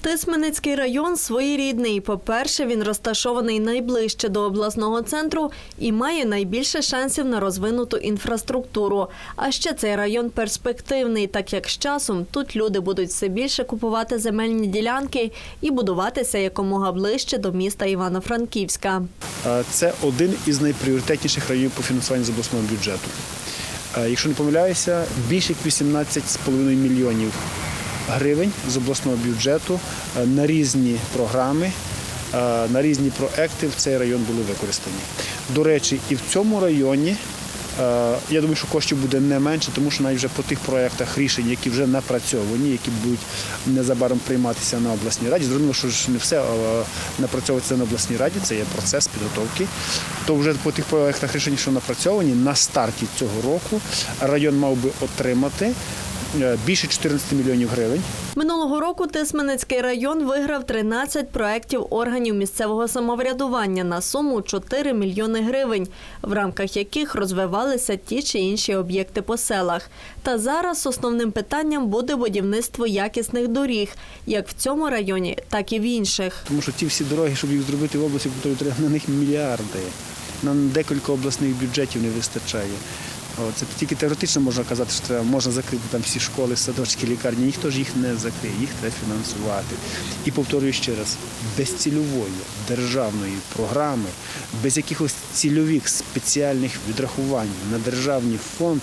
Тисменецький район своєрідний. По-перше, він розташований найближче до обласного центру і має найбільше шансів на розвинуту інфраструктуру. А ще цей район перспективний, так як з часом тут люди будуть все більше купувати земельні ділянки і будуватися якомога ближче до міста Івано-Франківська. Це один із найпріоритетніших районів по фінансуванню з обласного бюджету. Якщо не помиляюся, більше як 18,5 мільйонів гривень з обласного бюджету е, на різні програми, е, на різні проекти в цей район були використані. До речі, і в цьому районі. е, Я думаю, що коштів буде не менше, тому що навіть вже по тих проєктах рішень, які вже напрацьовані, які будуть незабаром прийматися на обласній раді. Зрозуміло, що не все напрацьовується на обласній раді, це є процес підготовки. То вже по тих проєктах рішень, що напрацьовані, на старті цього року район мав би отримати більше 14 мільйонів гривень. Минулого року Тисменецький район виграв 13 проєктів органів місцевого самоврядування на суму 4 мільйони гривень, в рамках яких розвивалися ті чи інші об'єкти по селах. Та зараз основним питанням буде будівництво якісних доріг, як в цьому районі, так і в інших. Тому що ті всі дороги, щоб їх зробити в області, треба на них мільярди. Нам декілька обласних бюджетів не вистачає. Це тільки теоретично можна казати, що можна закрити там всі школи, садочки, лікарні. Ніхто ж їх не закриє, їх треба фінансувати. І повторюю ще раз, без цільової державної програми, без якихось цільових спеціальних відрахувань на державний фонд,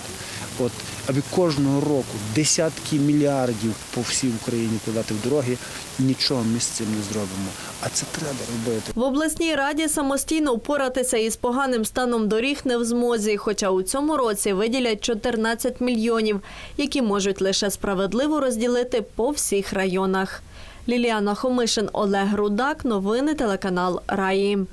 от, аби кожного року десятки мільярдів по всій Україні подати в дороги, нічого ми з цим не зробимо. А це треба робити. В обласній раді самостійно впоратися із поганим станом доріг не в змозі, хоча у цьому році виділять 14 мільйонів, які можуть лише справедливо розділити по всіх районах. Ліліана Хомишин, Олег Рудак. Новини телеканал Раї.